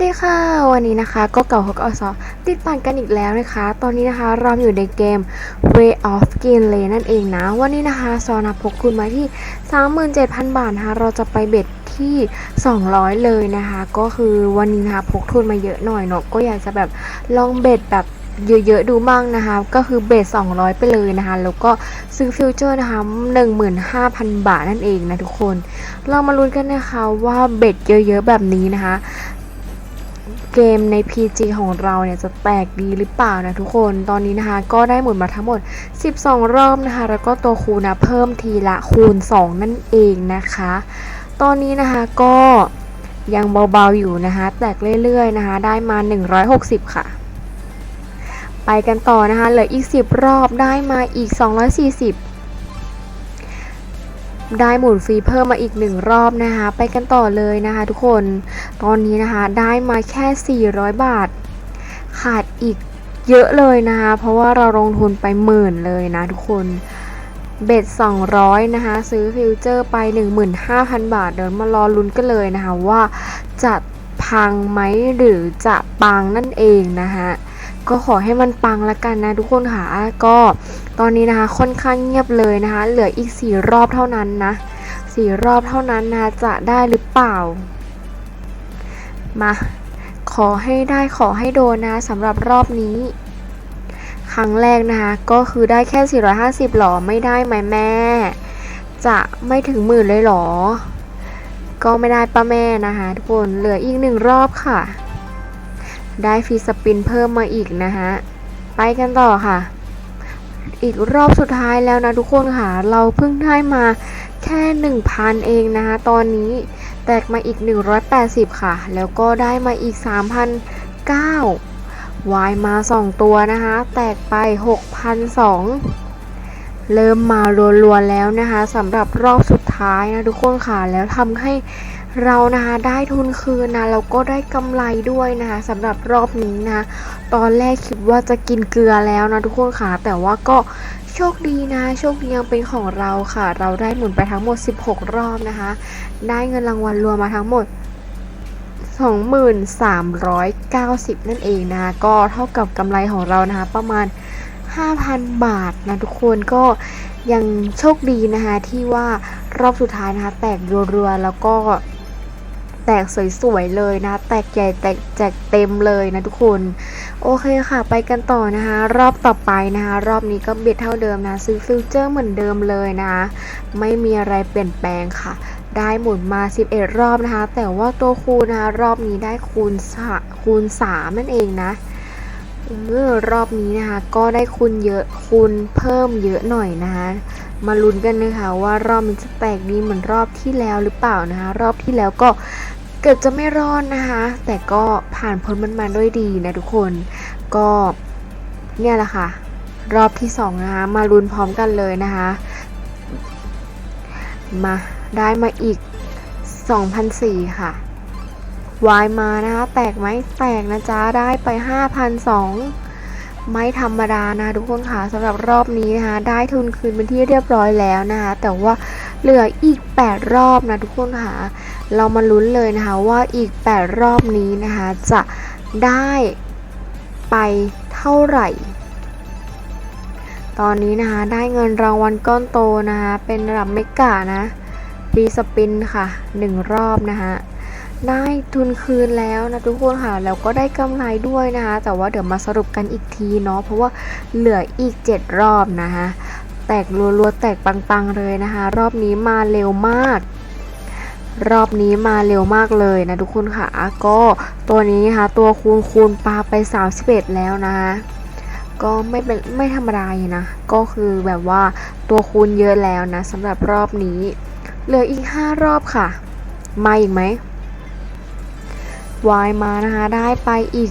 วัสดีค่ะ วันนี้นะคะก็เก่าฮกอสอติดปั่นกันอีกแล้วนะคะ ตอนนี้นะคะเราอยู่ในเกม Way of Skin l a y นั่นเองนะ วันนี้นะคะซอนาพกคุณมาที่ 37,000 บาทนะคะ เราจะไปเบ็ดที่ 200 เลยนะคะ ก็คือวันนี้นะคะพกทุนมาเยอะหน่อยเนาะก็อยากจะแบบลองเบ็ดแบบเยอะๆดูบ้างนะคะ ก็คือเบ็ด200 ไปเลยนะคะ แล้วก็ซื้อฟิวเจอร์นะคะ 15,000 บาทนั่นเองนะทุกคน เรามาลุ้นกันนะคะว่าเบ็ดเยอะๆแบบนี้นะคะ เกมใน PG ของเราเนี่ยจะแตกดีหรือเปล่านะทุกคน ตอนนี้นะคะก็ได้หมุนมาทั้งหมด 12 รอบนะคะ แล้วก็ตัวคูณนะเพิ่มทีละคูณ 2 นั่นเองนะคะ ตอนนี้นะคะก็ยังเบาๆอยู่นะคะ แตกเรื่อยๆนะคะ ได้มา 160 ค่ะ ไปกันต่อนะคะ เหลืออีก 10 รอบได้มาอีก 240 ได้หมุนฟรีเพิ่มมาอีกหนึ่งรอบนะคะ ไปกันต่อเลยนะคะ ทุกคนตอนนี้นะคะได้มาแค่ 400 บาท ขาดอีกเยอะเลยนะคะ เพราะว่าเราลงทุนไปหมื่นเลยนะทุกคนเบ็ด200 นะคะ ซื้อฟิวเจอร์ไป 15,000 บาท เดี๋ยวมารอลุ้นกันเลยนะคะ ว่าจะพังไหมหรือจะปังนั่นเองนะคะ ก็ขอให้มันปังละกันนะทุกคนค่ะก็ตอนนี้นะคะค่อนข้างเงียบเลยนะคะ เหลืออีก 4 รอบเท่านั้นนะ4รอบเท่านั้นนะจะได้หรือเปล่า มาขอให้ได้ขอให้โดนนะสำหรับรอบนี้ ครั้งแรกนะคะ ก็คือได้แค่ 450หรอไม่ได้ไหมแม่ จะไม่ถึงหมื่นเลยหรอ ก็ไม่ได้ป้าแม่นะคะทุกคนเหลืออีกหนึ่งรอบค่ะ ได้ฟีสปินเพิ่มมาอีกนะคะไปกันต่อค่ะ อีกรอบสุดท้ายแล้วนะทุกคนค่ะ เราเพิ่งได้มาแค่ 1,000 เองนะคะตอนนี้แตกมาอีก 180 ค่ะ แล้วก็ได้มาอีก 3,009วายมา 2 ตัวนะคะ แตกไป 6,002 เริ่มมารัวๆแล้วนะคะสำหรับรอบสุดท้ายนะทุกคนค่ะ แล้วทำให้ เรานะคะได้ทุนคืนนะแล้วก็ได้กำไรด้วยนะคะสำหรับรอบนี้นะคะตอนแรกคิดว่าจะกินเกลือแล้วนะทุกคนค่ะแต่ว่าก็โชคดีนะ โชคดียังเป็นของเราค่ะ เราได้หมุนไปทั้งหมด 16 รอบนะคะ ได้เงินรางวัลรวมมาทั้งหมด 2390 นั่นเองนะคะก็เท่ากับกำไรของเรานะคะ ประมาณ 5,000 บาทนะทุกคนก็ยังโชคดีนะคะที่ว่ารอบสุดท้ายนะคะ แตกรัวๆแล้วก็ แตกสวยๆเลยนะแตกใหญ่แตกแจกเต็มเลยนะทุกคน โอเคค่ะ ไปกันต่อนะคะ รอบต่อไปนะคะ รอบนี้ก็เบ็ดเท่าเดิมนะ ซื้อฟิวเจอร์เหมือนเดิมเลยนะไม่มีอะไรเปลี่ยนแปลงค่ะได้หมุนมา 11 รอบนะคะ แต่ว่าตัวคูณนะคะ รอบนี้ได้คูณคูณ 3 นั่นเองนะเออรอบนี้นะคะ ก็ได้คูณเยอะคูณเพิ่มเยอะหน่อยนะคะ มาลุ้นกันนะคะว่ารอบนี้จะแตกดีเหมือนรอบที่แล้วหรือเปล่านะคะ รอบที่แล้วก็ เกือบจะไม่รอดนะคะ แต่ก็ผ่านพ้นมันมาด้วยดีนะทุกคน ก็เนี่ยแหละค่ะ รอบที่สองนะคะมาลุ้นพร้อมกันเลยนะคะ มาได้มาอีก2,004ค่ะวายมานะคะ แตกไหมแตกนะจ๊ะ ได้ไป 5,002ไม่ธรรมดานะทุกคนค่ะสำหรับรอบนี้นะคะ ได้ทุนคืนเป็นที่เรียบร้อยแล้วนะคะ แต่ว่าเหลืออีก 8 รอบนะทุกคนค่ะ เรามาลุ้นเลยนะคะว่าอีก 8 รอบนี้นะคะ จะได้ไปเท่าไหร่ ตอนนี้นะคะได้เงินรางวัลก้อนโตนะคะเป็นระดับเมกะนะฟรีสปินค่ะ 1 รอบนะคะได้ทุนคืนแล้วนะทุกคนค่ะ แล้วก็ได้กำไรด้วยนะคะ แต่ว่าเดี๋ยวมาสรุปกันอีกทีเนาะเพราะว่าเหลืออีก 7 รอบนะคะ แตกรัวๆ แตกปังๆเลยนะคะ รอบนี้มาเร็วมาก รอบนี้มาเร็วมากเลยนะทุกคนค่ะ ก็ตัวนี้นะคะตัวคูณคูณปลาไป 31 แล้วนะคะก็ไม่เป็นไม่ธรรมดานะ ก็คือแบบว่าตัวคูณเยอะแล้วนะสำหรับรอบนี้ เหลืออีก 5 รอบค่ะ มาอีกไหมวายมานะคะได้ไปอีก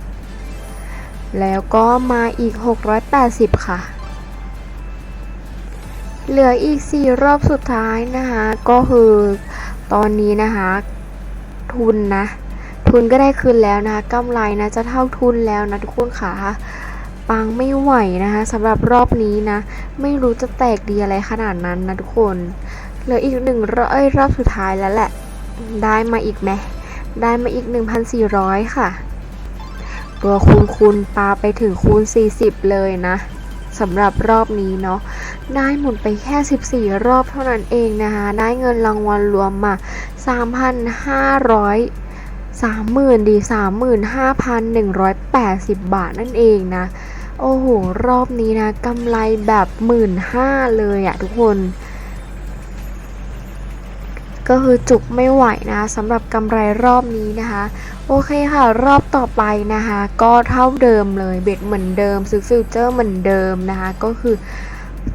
7,750 แล้วก็มาอีก 680 ค่ะ เหลืออีก 4 รอบสุดท้ายนะคะ ก็คือตอนนี้นะคะ ทุนนะ ทุนก็ได้คืนแล้วนะคะกำไรนะจะเท่าทุนแล้วนะทุกคนค่ะปังไม่ไหวนะคะสำหรับรอบนี้นะ ไม่รู้จะแตกดีอะไรขนาดนั้นนะทุกคนเหลืออีกหนึ่งรอบเอ้ยรอบสุดท้ายแล้วแหละ ได้มาอีกไหมได้มาอีก 1,400 ค่ะ ตัวคูณคูณปาไปถึงคูณ 40 เลยนะสำหรับรอบนี้เนาะ ได้หมุนไปแค่ 14 รอบเท่านั้นเองนะคะ ได้เงินรางวัลรวมมา 3,500 30,000ดี35,180 บาทนั่นเองนะ โอ้โห รอบนี้นะกำไรแบบหมื่นห้าเลยอะทุกคน ก็คือจุกไม่ไหวนะสำหรับกำไรรอบนี้นะคะ โอเคค่ะ รอบต่อไปนะคะ ก็เท่าเดิมเลยเบ็ดเหมือนเดิมซื้อฟิวเจอร์เหมือนเดิมนะคะ ก็คือ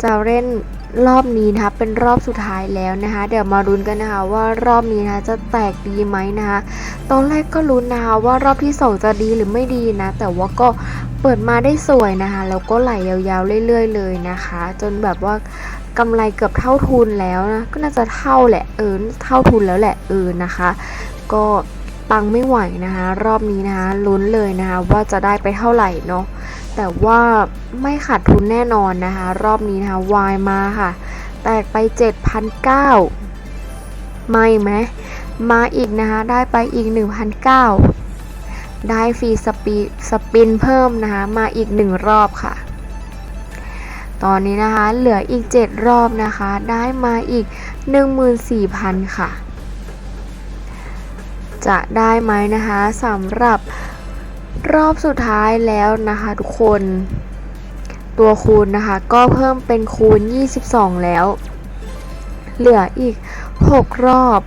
จะเล่นรอบนี้นะคะเป็นรอบสุดท้ายแล้วนะคะ เดี๋ยวมาลุ้นกันนะคะ ว่ารอบนี้นะคะจะแตกดีไหมนะคะตอนแรกก็ลุ้นนะคะว่ารอบที่สองจะดีหรือไม่ดีนะ แต่ว่าก็เปิดมาได้สวยนะคะแล้วก็ไหลยาวๆเรื่อยๆ เลยนะคะ จนแบบว่ากำไรเกือบเท่าทุนแล้วนะก็น่าจะเท่าแหละเออเท่าทุนแล้วแหละเออนะคะ ก็ปังไม่ไหวนะคะ รอบนี้นะคะลุ้นเลยนะคะว่าจะได้ไปเท่าไหร่เนาะ แต่ว่าไม่ขาดทุนแน่นอนนะคะ รอบนี้นะคะวายมาค่ะ แตกไป 7,009ไม่ไหมมาอีกนะคะ ได้ไปอีก 1,009 ได้ฟรีสปีสปินเพิ่มนะคะ มาอีก 1 รอบค่ะ ตอนนี้นะคะ เหลืออีก 7 รอบนะคะ ได้มาอีก 14,000 ค่ะ จะได้ไหมนะคะสำหรับ รอบสุดท้ายแล้วนะคะทุกคน ตัวคูณนะคะ ก็เพิ่มเป็นคูณ 22 แล้ว เหลืออีก 6 รอบ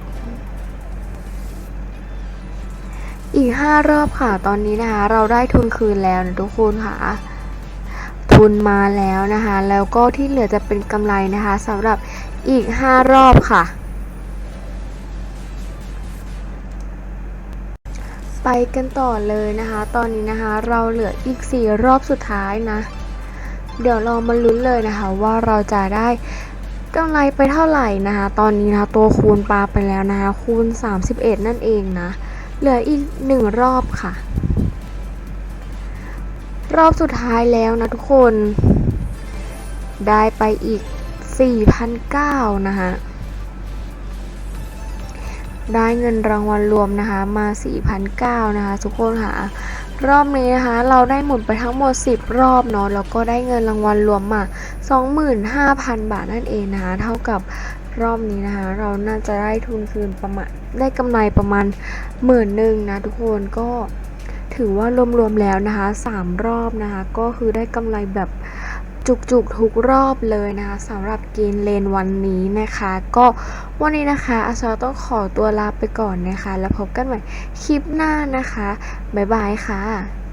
อีก 5 รอบค่ะ ตอนนี้นะคะ เราได้ทุนคืนแล้วนะทุกคนค่ะ ทุนมาแล้วนะคะ แล้วก็ที่เหลือจะเป็นกำไรนะคะสำหรับอีก 5 รอบค่ะ ไปกันต่อเลยนะคะ ตอนนี้นะคะเราเหลืออีก 4 รอบสุดท้ายนะ เดี๋ยวเรามาลุ้นเลยนะคะ ว่าเราจะได้กำไรไปเท่าไหร่นะคะ ตอนนี้นะคะตัวคูณปลาไปแล้วนะคะคูณ 31 นั่นเองนะ เหลืออีก 1 รอบค่ะ รอบสุดท้ายแล้วนะทุกคน ได้ไปอีก4,900นะคะ ได้เงินรางวัลรวมนะคะมา 4,900นะคะทุกคนค่ะ รอบนี้นะคะ เราได้หมุนไปทั้งหมด 10 รอบเนาะแล้วก็ได้เงินรางวัลรวมมา 25,000 บาทนั่นเองนะคะ เท่ากับรอบนี้นะคะ เราน่าจะได้ทุนคืนประมาณได้กำไรประมาณหมื่นหนึ่งนะทุกคนก็ถือว่ารวมๆแล้วนะคะ 3 รอบนะคะ ก็คือได้กำไรแบบ จุกๆทุกรอบเลยนะคะสำหรับกินเลนวันนี้นะคะ ก็วันนี้นะคะอาซอต้องขอตัวลาไปก่อนนะคะ แล้วพบกันใหม่คลิปหน้านะคะ บ๊ายบายค่ะ